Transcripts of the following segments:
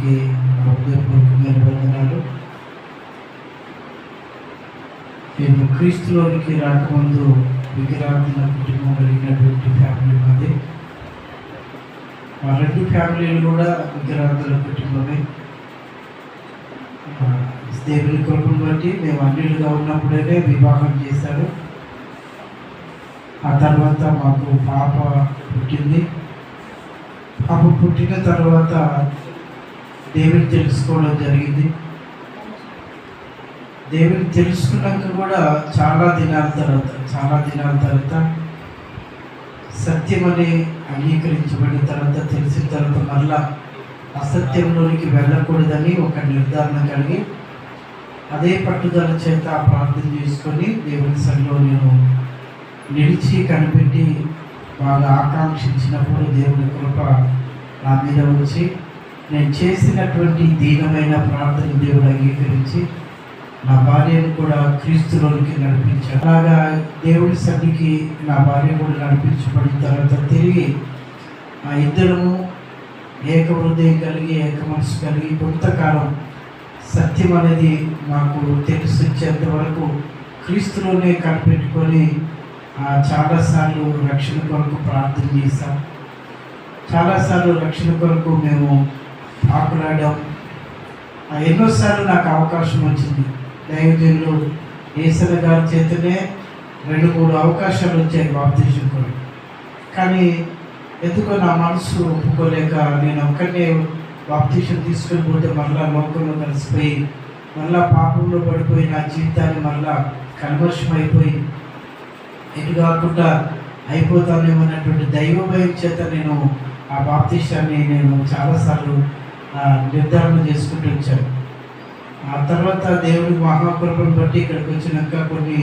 అందరికీ హృదయపూర్వకమైన వందనాలు మేము క్రీస్తులోనికి రాకముందు విగ్రహార్థన కుటుంబం కలిగినటువంటి ఫ్యామిలీ మాది. మా రెండు ఫ్యామిలీలు కూడా విగ్రహార్థన కుటుంబమే. దేవుని కృపను బట్టి మేము అన్నిలుగా ఉన్నప్పుడే వివాహం చేశారు. ఆ తర్వాత మాకు పాప పుట్టింది. పాప పుట్టిన తర్వాత దేవుని తెలుసుకోవడం జరిగింది. దేవుని తెలుసుకున్నాక కూడా చాలా దినాల తర్వాత చాలా దినాల తర్వాత సత్యం అని అంగీకరించబడిన తర్వాత తెలిసిన తర్వాత మళ్ళా అసత్యంలోనికి వెళ్ళకూడదని ఒక నిర్ధారణ కలిగి అదే పట్టుదల చేత ప్రార్థన చేసుకొని దేవుని సన్నిలో నేను నిలిచి కనిపెట్టి బాగా ఆకాంక్షించినప్పుడు దేవుని కృప నా మీద వచ్చి నేను చేసినటువంటి దీనమైన ప్రార్థన దేవుడు అంగీకరించి నా భార్యను కూడా క్రీస్తులోనికి నడిపించాడు. అలాగా దేవుడి సన్నికి నా భార్య కూడా నడిపించబడిన తర్వాత తిరిగి ఆ ఇద్దరము ఏక హృదయం కలిగి ఏక మనసు కలిగి కొంతకాలం సత్యం అనేది మాకు తెలిసొచ్చేంత వరకు క్రీస్తులోనే కనిపెట్టుకొని చాలాసార్లు రక్షణ కొరకు ప్రార్థన చేశాం. చాలాసార్లు రక్షణ కొరకు మేము ఆకులాడాం. ఆ, ఎన్నోసార్లు నాకు అవకాశం వచ్చింది. దైవజనులు ఈశ్వర గారి చేతనే రెండు మూడు అవకాశాలు వచ్చాయి బాప్తీసం కూడా కానీ ఎందుకో నా మనసు ఒప్పుకోలేక నేను ఒక్కనే బాప్తీసం తీసుకొని పోతే మళ్ళా లోకంలో కలిసిపోయి మళ్ళా పాపంలో పడిపోయి నా జీవితాన్ని మళ్ళా కల్మషం అయిపోయి ఎటు కాకుండా అయిపోతానేమన్నటువంటి దైవ భయం చేత నేను ఆ బాప్తీసాన్ని నేను చాలాసార్లు నిర్ధారణ చేసుకుంటూ వచ్చాను ఆ తర్వాత దేవుడి మహాకృపను బట్టి ఇక్కడికి వచ్చినాక కొన్ని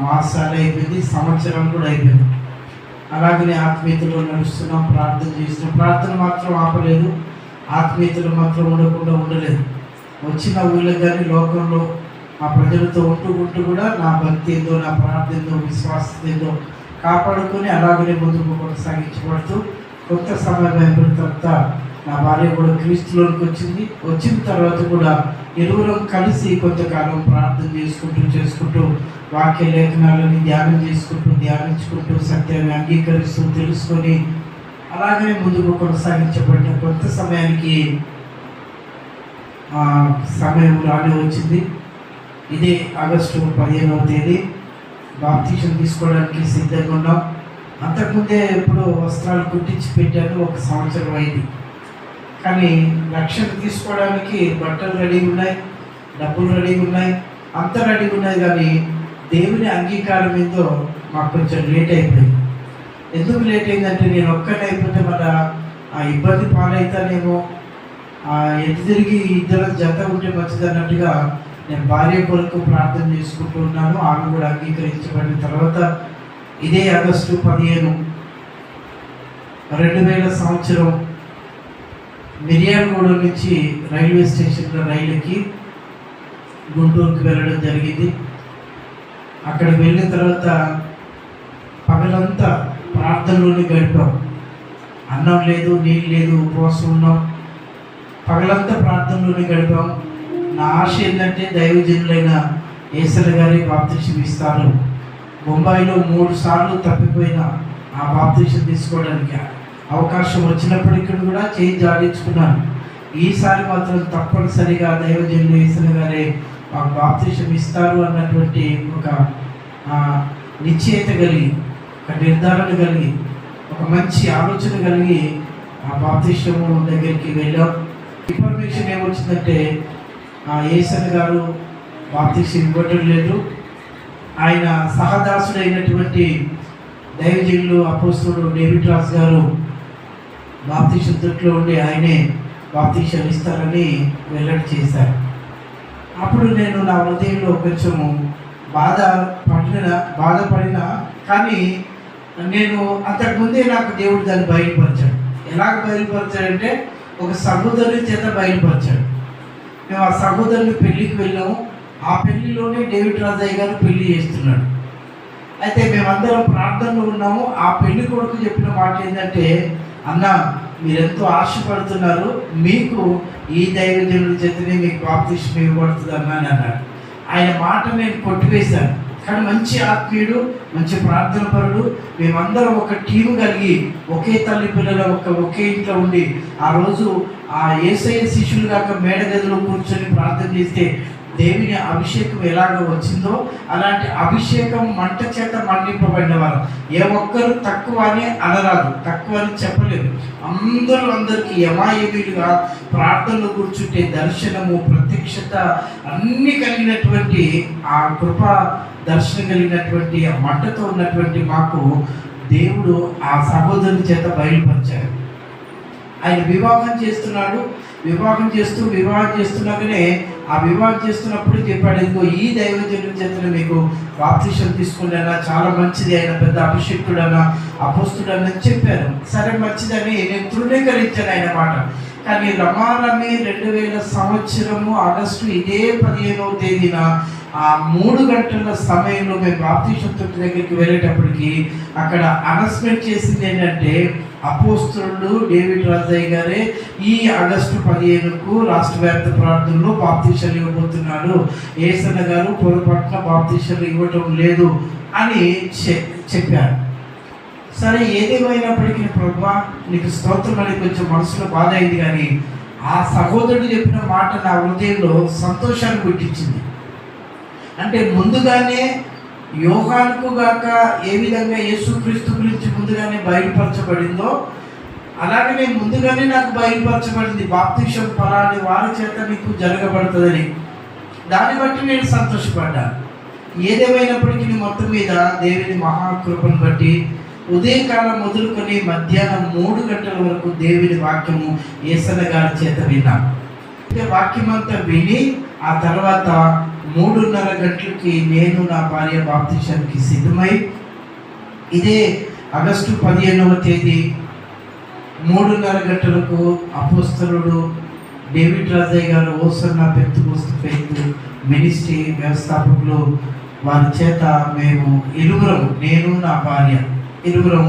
మాసాలు అయిపోయింది సంవత్సరం కూడా అయిపోయింది. అలాగనే ఆత్మీయతలో నడుస్తున్నాం ప్రార్థన చేస్తున్నాం. ప్రార్థన మాత్రం ఆపలేదు ఆత్మీయతలు మాత్రం ఉండకుండా ఉండలేదు. వచ్చిన ఊళ్ళో కానీ లోకంలో ఆ ప్రజలతో ఉంటూ ఉంటూ కూడా నా భక్తి ఏందో నా ప్రార్థన ఏందో విశ్వాసం ఏందో కాపాడుకొని అలాగనే ముందుకు కొనసాగించబడుతూ కొంత సమయం అయిపోయిన తర్వాత నా భార్య కూడా క్రీస్తులోనికి వచ్చింది. వచ్చిన తర్వాత కూడా ఇరువురం కలిసి కొంతకాలం ప్రార్థన చేసుకుంటూ చేసుకుంటూ వాక్య లేఖనాలని ధ్యానం చేసుకుంటూ ధ్యానించుకుంటూ సత్యాన్ని అంగీకరిస్తూ తెలుసుకొని అలాగనే ముందుకు కొనసాగించబడిన కొంత సమయానికి సమయం రానే వచ్చింది. ఇది ఆగస్టు పదిహేనవ తేదీ. బాప్తీసం తీసుకోవడానికి సిద్ధంగా ఉన్నాం. అంతకుముందే ఎప్పుడు వస్త్రాలు కుట్టించి పెట్టాను. ఒక సంవత్సరం అయింది. కానీ లక్ష్యం తీసుకోవడానికి బట్టలు రెడీగా ఉన్నాయి డబ్బులు రెడీగా ఉన్నాయి అంత రెడీగా ఉన్నాయి కానీ దేవుని అంగీకారం ఏందో మాకు కొంచెం లేట్ అయిపోయింది. ఎందుకు లేట్ అయిందంటే నేను ఒక్కటే అయిపోతే మన ఆ ఇబ్బంది పాలవుతానేమో ఆ ఎటు తిరిగి ఇద్దరు జత ఉంటే మంచిది అన్నట్టుగా నేను భార్య కొరకు ప్రార్థన చేసుకుంటూ ఉన్నాను. ఆమె కూడా అంగీకరించబడిన తర్వాత ఇదే ఆగస్టు పదిహేను. రెండు వేల సంవత్సరం మిర్యాలగూడ నుంచి రైల్వే స్టేషన్లో రైలుకి గుంటూరుకి వెళ్ళడం జరిగింది. అక్కడికి వెళ్ళిన తర్వాత పగలంతా ప్రార్థనలోనే గడిపాం. అన్నం లేదు నీళ్ళు లేదు ఉపవాసం ఉన్నాం. పగలంతా ప్రార్థనలోనే గడిపాం. నా ఆశ ఏంటంటే దైవజనులైన ఏసల గారి బాప్తిషం ఇస్తారు. బొంబాయిలో మూడు సార్లు తప్పిపోయిన ఆ బాప్తిషం తీసుకోవడానికి అవకాశం వచ్చినప్పటికీ కూడా చేయి జాడించుకున్నాను ఈసారి మాత్రం తప్పనిసరిగా దైవజనులు ఏసల గారే మాకు బాప్తిషం ఇస్తారు అన్నటువంటి ఒక నిశ్చయత నిశ్చయిత కలిగి ఒక నిర్ధారణ కలిగి ఒక మంచి ఆలోచన కలిగి ఆ బాప్తిషము దగ్గరికి వెళ్ళాం. ఇన్ఫర్మేషన్ ఏమొచ్చిందంటే ఆ ఏసన్ గారు బాప్తిషం ఇవ్వటం లేదు. ఆయన సహదాసుడైనటువంటి దైవజనులు అపోస్తుడు డేవిడ్ రాస్ గారు బాప్తిషం తొట్లో ఉండి ఆయనే బాప్తిషం ఇస్తారని వెల్లడి చేశారు. అప్పుడు నేను నా హృదయంలో కొంచెము బాధ పడిన బాధపడిన కానీ నేను అంతకుముందే నాకు దేవుడు దాన్ని బయలుపరిచాడు. ఎలా బయలుపరిచాడంటే ఒక సహోదరుని చేత బయలుపరిచాడు. మేము ఆ సహోదరుని పెళ్ళికి వెళ్ళాము. ఆ పెళ్ళిలోనే డేవిడ్ రాజయ్య గారు పెళ్ళి చేస్తున్నాడు అయితే మేమందరం ప్రార్థనలో ఉన్నాము. ఆ పెళ్ళి కొడుకు చెప్పిన మాట ఏంటంటే అన్న మీరెంతో ఆశపడుతున్నారు మీకు ఈ దైవజనుల చేతనే మీకు బాప్తిష్టం ఇవ్వబడుతుంది అన్న అని అన్నాడు. ఆయన మాట నేను కొట్టివేశాను. కానీ మంచి ఆత్మీయుడు మంచి ప్రార్థన పరుడు మేమందరం ఒక టీం కలిగి ఒకే తల్లి పిల్లల ఒక ఒకే ఇంట్లో ఉండి ఆ రోజు ఆ ఏసఐ శిష్యులు కాక మేడ గదిలో కూర్చొని ప్రార్థన చేస్తే దేవుని అభిషేకం ఎలాగ వచ్చిందో అలాంటి అభిషేకం మంట చేత మండింపబడిన వారు ఏ ఒక్కరు తక్కువ అని అనరాదు తక్కువ అని చెప్పలేదు అందరూ అందరికీ యమాయమీలుగా ప్రార్థనలు కూర్చుంటే దర్శనము ప్రత్యక్షత అన్ని కలిగినటువంటి ఆ కృప దర్శనం కలిగినటువంటి ఆ మంటతో ఉన్నటువంటి మాకు దేవుడు ఆ సహోదరుని చేత బయలుపరిచారు ఆయన వివాహం చేస్తున్నాడు వివాహం చేస్తూ వివాహం చేస్తున్నాకనే ఆ వివాహం చేస్తున్నప్పుడు చెప్పాడు ఇంకో ఈ దైవజనుల చేతులు మీకు బాప్తిషం తీసుకోండి చాలా మంచిది ఆయన పెద్ద అభిషేక్తుడన్న అపోస్తుడన్న చెప్పారు. సరే మంచిదని నేను తృణీకరించాను ఆయన మాట. కానీ రమారమి రెండు వేల సంవత్సరము ఆగస్టు ఇదే పదిహేనవ తేదీన ఆ మూడు గంటల సమయంలో మేము బాప్తిషం తొట్టి దగ్గరికి వెళ్ళేటప్పటికి అక్కడ అనౌన్స్మెంట్ చేసింది ఏంటంటే అపోస్తుడు డేవిడ్ రాజయ్య గారే ఈ ఆగస్టు పదిహేనుకు రాష్ట్ర వ్యాప్త ప్రార్థనలో బాప్తీషాలు ఇవ్వబోతున్నాడు. ఏసన్న గారు పొరపాటున బాప్తీషాలు ఇవ్వటం లేదు అని చె- చెప్పారు. సరే ఏదేమైనప్పటికీ ప్రభా నీకు స్తోత్రం అని కొంచెం మనసులో బాధ అయింది కానీ ఆ సహోదరుడు చెప్పిన మాట నా హృదయంలో సంతోషాన్ని పుట్టించింది. అంటే ముందుగానే యోగానికి గాక ఏ విధంగా యేసుక్రీస్తు గురించి ముందుగానే బయలుపరచబడిందో అలాగనే ముందుగానే నాకు బయలుపరచబడింది బాప్తిషం పరాని వారి చేత నీకు జరగబడుతుందని. దాన్ని బట్టి నేను సంతోషపడ్డాను ఏదేమైనప్పటికీ మొత్తం మీద దేవుని మహాకృపను బట్టి ఉదయకాలం మొదలుకొని మధ్యాహ్నం మూడు గంటల వరకు దేవుని వాక్యము ఏసన గారి చేత విన్నాను వాక్యం అంతా విని ఆ తర్వాత మూడున్నర గంటలకి నేను నా భార్య బాప్తిషానికి సిద్ధమై ఇదే ఆగస్టు పదిహేనవ తేదీ మూడున్నర గంటలకు అపోస్తలుడు డేవిడ్ రాజయ్య గారు ఓసన్న పెత్తు ఫెయిత్ మినిస్ట్రీ వ్యవస్థాపకులు వారి చేత మేము ఇరువురం నేను నా భార్య ఇరువురం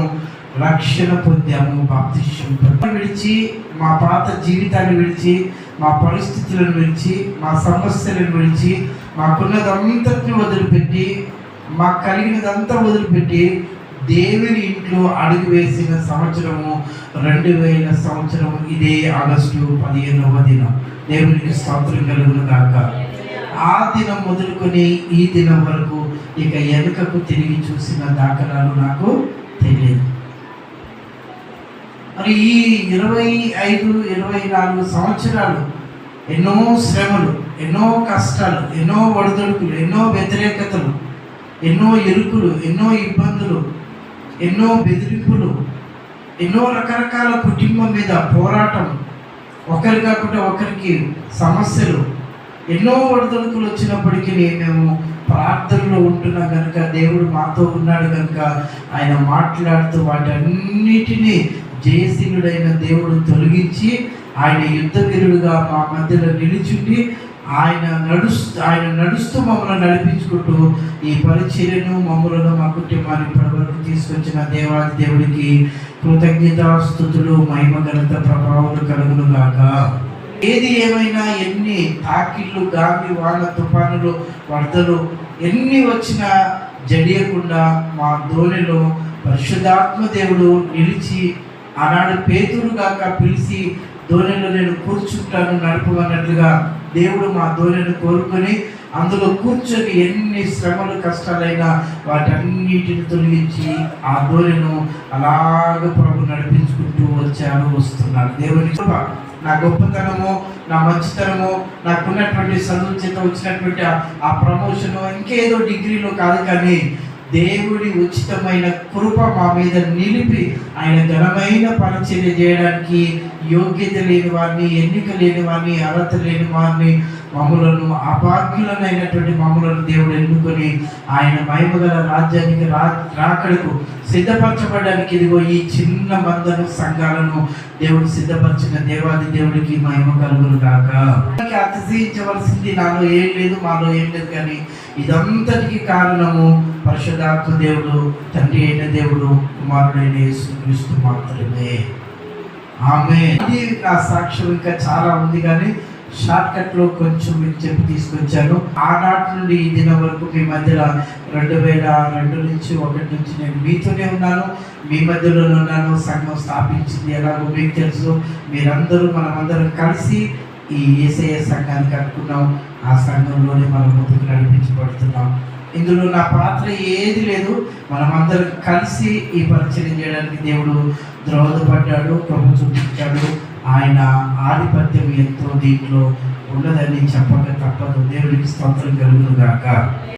రక్షణ పొందాము బాప్తిష్యం విడిచి మా పాత జీవితాన్ని విడిచి మా పరిస్థితులను విడిచి మా సమస్యలను విడిచి మాకున్నదంతటిని వదిలిపెట్టి మాకు కలిగినదంతా వదిలిపెట్టి దేవుని ఇంట్లో అడుగు వేసిన సంవత్సరము రెండు వేల సంవత్సరం ఇదే ఆగస్టు పదిహేనవ దినం. దేవునికి స్తోత్రం కలుగును కాక ఆ దినం మొదలుకొని ఈ దినం వరకు ఇక వెనుకకు తిరిగి చూసిన దాఖలాలు నాకు తెలియదు. మరి ఈ ఇరవై ఐదు ఇరవై నాలుగు సంవత్సరాలు ఎన్నో శ్రమలు ఎన్నో కష్టాలు ఎన్నో ఒడిదొడుకులు ఎన్నో వ్యతిరేకతలు ఎన్నో ఎరుకులు ఎన్నో ఇబ్బందులు ఎన్నో బెదిరింపులు ఎన్నో రకరకాల కుటుంబం మీద పోరాటం ఒకరి కాకుండా ఒకరికి సమస్యలు ఎన్నో ఒడిదొడుకులు వచ్చినప్పటికీ మేము ప్రార్థనలో ఉంటున్నా కనుక దేవుడు మాతో ఉన్నాడు కనుక ఆయన మాట్లాడుతూ వాటన్నిటినీ జయశీలుడైన దేవుడు తొలగించి ఆయన యుద్ధ వీరుడుగా మా మధ్యలో నిలిచుండి ఆయన నడుస్తూ ఆయన నడుస్తూ మమ్మల్ని నడిపించుకుంటూ ఈ పరిచర్యను మమ్మలను మా కుటుంబాన్ని ఇప్పటివరకు తీసుకొచ్చిన దేవాది దేవుడికి కృతజ్ఞత స్థుతులు మహిమ ఘనత ప్రభావాలు కలుగును గాక. ఏది ఏమైనా ఎన్ని తాకిళ్ళు గాలి వాన తుఫానులు వరదలు ఎన్ని వచ్చినా జడియకుండా మా ధోనిలో పరిశుద్ధాత్మ దేవుడు నిలిచి ఆనాడు పేతురు కాక పిలిచి ధోనిలో నేను కూర్చుంటాను నడపమన్నట్లుగా దేవుడు మా ధోనిని కోరుకొని అందులో కూర్చొని ఎన్ని శ్రమలు కష్టాలైనా వాటన్నిటిని తొలగించి ఆ ధోనిను అలాగ ప్రభు నడిపించుకుంటూ వచ్చాను వస్తున్నాను దేవుని నా గొప్పతనము నా మంచితనము నాకున్నటువంటి చదువు చేత వచ్చినటువంటి ఆ- ఆ ప్రమోషను ఇంకేదో డిగ్రీలో కాదు కానీ దేవుడి ఉచితమైన కృప మా మీద నిలిపి ఆయన ఘనమైన పరిచర్య చేయడానికి యోగ్యత లేని వారిని ఎన్నిక లేని వారిని అర్హత లేని వారిని మమ్మలను అభాగ్యులనైనటువంటి మమ్మలను దేవుడు ఎన్నుకొని ఆయన మహిమగల రాజ్యానికి రా రాకడకు సిద్ధపరచబడడానికి ఇదిగో ఈ చిన్న మందను సంఘాలను దేవుడు సిద్ధపరిచిన దేవాది దేవుడికి మహిమ కలుగును కాక అతిశయించవలసింది నాలో ఏం లేదు మాలో ఏం లేదు కానీ ఇదంతటికి కారణము పరిశుధాత్మ దేవుడు తండ్రి అయిన దేవుడు కుమారుడైన యేసుక్రీస్తు మాత్రమే. ఆమె ఇది నా సాక్ష్యం ఇంకా చాలా ఉంది కానీ షార్ట్ కట్లో కొంచెం మీకు చెప్పి తీసుకొచ్చాను. ఆనాటి నుండి ఈ దినం వరకు మీ మధ్యలో రెండు వేల రెండు నుంచి ఒకటి నుంచి నేను మీతోనే ఉన్నాను. మీ మధ్యలో ఉన్నాను సంఘం స్థాపించింది. ఎలాగో మీకు తెలుసు మీరందరూ మనమందరం కలిసి ఈ ఏసఐ సంఘాన్ని కట్టుకున్నాం ఆ సంఘంలోనే మనం ముందుకు నడిపించబడుతున్నాం. ఇందులో నా పాత్ర ఏది లేదు. మనమందరం కలిసి ఈ పరిచయం చేయడానికి దేవుడు ద్రోహదపడ్డాడు ప్రభు చూపించాడు. ఆయన ఆధిపత్యం ఎంతో దీంట్లో ఉన్నదని చెప్పక తప్పదు. దేవుడికి స్తోత్రం కలుగును గాక